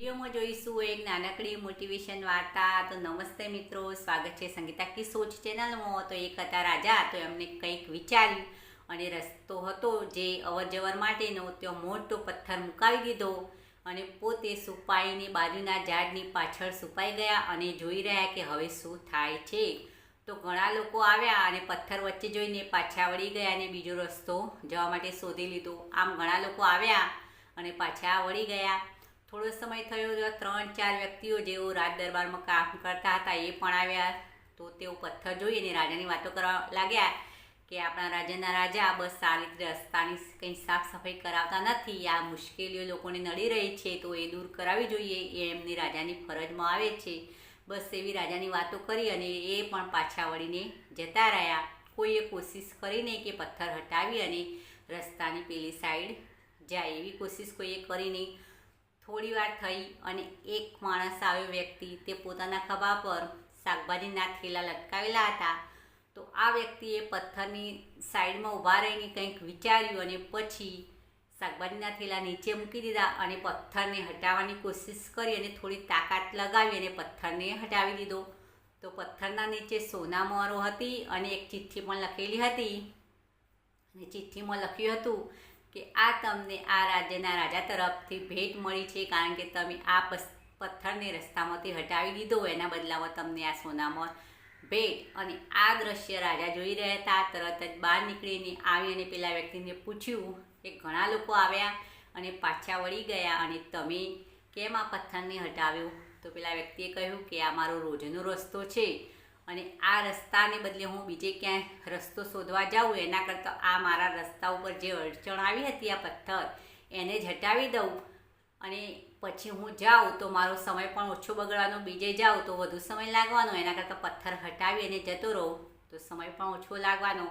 વિડીયોમાં જોઈશું એક નાનકડી મોટિવેશન વાર્તા. તો નમસ્તે મિત્રો, સ્વાગત છે સંગીતા કી સોચ ચેનલમાં. તો એક હતા રાજા, તો એમને કંઈક વિચાર્યું અને રસ્તો હતો જે અવર જવર માટેનો. ત્યાં મોટો પથ્થર મુકાવી દીધો અને પોતે સુપાઈને બાજુના ઝાડની પાછળ સુપાઈ ગયા અને જોઈ રહ્યા કે હવે શું થાય છે. તો ઘણા લોકો આવ્યા અને પથ્થર વચ્ચે જોઈને પાછા વળી ગયા અને બીજો રસ્તો જવા માટે શોધી લીધો. આમ ઘણા લોકો આવ્યા અને પાછા વળી ગયા. થોડો સમય થયો તો ત્રણ ચાર વ્યક્તિઓ જેઓ રાજ દરબારમાં કામ કરતા હતા એ પણ આવ્યા. તો તેઓ પથ્થર જોઈને રાજાની વાતો કરવા લાગ્યા કે આપણા રાજ્યના રાજા બસ સારી રીતે રસ્તાની કંઈ સાફ સફાઈ કરાવતા નથી, આ મુશ્કેલીઓ લોકોને નડી રહી છે, તો એ દૂર કરાવવી જોઈએ, એ એમની રાજાની ફરજમાં આવે છે. બસ એવી રાજાની વાતો કરી અને એ પણ પાછા વળીને જતા રહ્યા. કોઈએ કોશિશ કરીને કે પથ્થર હટાવી અને રસ્તાની પેલી સાઈડ જાય એવી કોશિશ કોઈએ કરી નહીં. થોડી વાર થઈ અને એક માણસ આવ્યો વ્યક્તિ, તે પોતાના ખભા પર શાકભાજીના થેલા લટકાવેલા હતા. તો આ વ્યક્તિએ પથ્થરની સાઈડમાં ઊભા રહીને કંઈક વિચાર્યું અને પછી શાકભાજીના થેલા નીચે મૂકી દીધા અને પથ્થરને હટાવવાની કોશિશ કરી અને થોડી તાકાત લગાવી અને પથ્થરને હટાવી દીધો. તો પથ્થરના નીચે સોના મોરો હતી અને એક ચિઠ્ઠી પણ લખેલી હતી. અને ચિઠ્ઠીમાં લખ્યું હતું કે આ તમને આ રાજ્યના રાજા તરફથી ભેટ મળી છે કારણ કે તમે આ પથ્થરને રસ્તામાંથી હટાવી દીધો. એના બદલામાં તમને આ સોનામાં ભેટ અને આ દ્રશ્ય રાજા જોઈ રહ્યા હતા. તરત જ બહાર નીકળીને આવી અને પેલા વ્યક્તિને પૂછ્યું કે ઘણા લોકો આવ્યા અને પાછા વળી ગયા અને તમે કેમ આ પથ્થરને હટાવ્યો? તો પેલા વ્યક્તિએ કહ્યું કે, આ મારો રોજનો રસ્તો છે. અને આ રસ્તાને બદલે હું બીજે ક્યાંય રસ્તો શોધવા જાઉં, એના કરતાં આ મારા રસ્તા ઉપર જે અડચણ આવી હતી, આ પથ્થર, એને જ હટાવી દઉં. અને પછી હું જાઉં તો મારો સમય પણ ઓછો બગડવાનો, બીજે જાઉં તો વધુ સમય લાગવાનો, એના કરતાં પથ્થર હટાવી અને જતો રહું તો સમય પણ ઓછો લાગવાનો.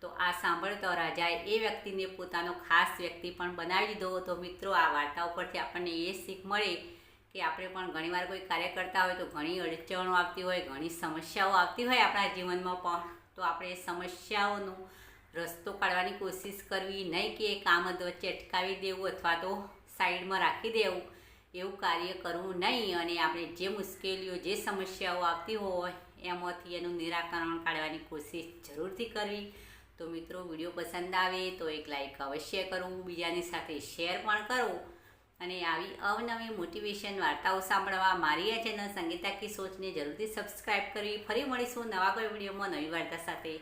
તો આ સાંભળતો રાજાએ એ વ્યક્તિને પોતાનો ખાસ વ્યક્તિ પણ બનાવી દીધો તો મિત્રો, આ વાર્તા ઉપરથી આપણને એ શીખ મળે. કે આપણે પણ ઘણીવાર કોઈ કાર્ય કરતા હોય તો ઘણી અડચણો આવતી હોય, ઘણી સમસ્યાઓ આવતી હોય આપણા જીવનમાં પણ, તો આપણે સમસ્યાઓનો રસ્તો કાઢવાની કોશિશ કરવી, નહીં કે એ કામ વચ્ચે અટકાવી દેવું અથવા તો સાઈડમાં રાખી દેવું, એવું કાર્ય કરવું નહીં. અને આપણે જે મુશ્કેલીઓ, જે સમસ્યાઓ આવતી હોય, એમાંથી એનું નિરાકરણ કાઢવાની કોશિશ જરૂરથી કરવી. તો મિત્રો, વીડિયો પસંદ આવે તો એક લાઈક અવશ્ય કરવું, બીજાની સાથે શેર પણ કરવું અને આવી અવનવી મોટિવેશન વાર્તાઓ સાંભળવા મારી આ ચેનલ સંગીતા કી સોચને જરૂરથી સબસ્ક્રાઈબ કરવી ફરી મળીશું નવા કોઈ વિડીયોમાં નવી વાર્તા સાથે.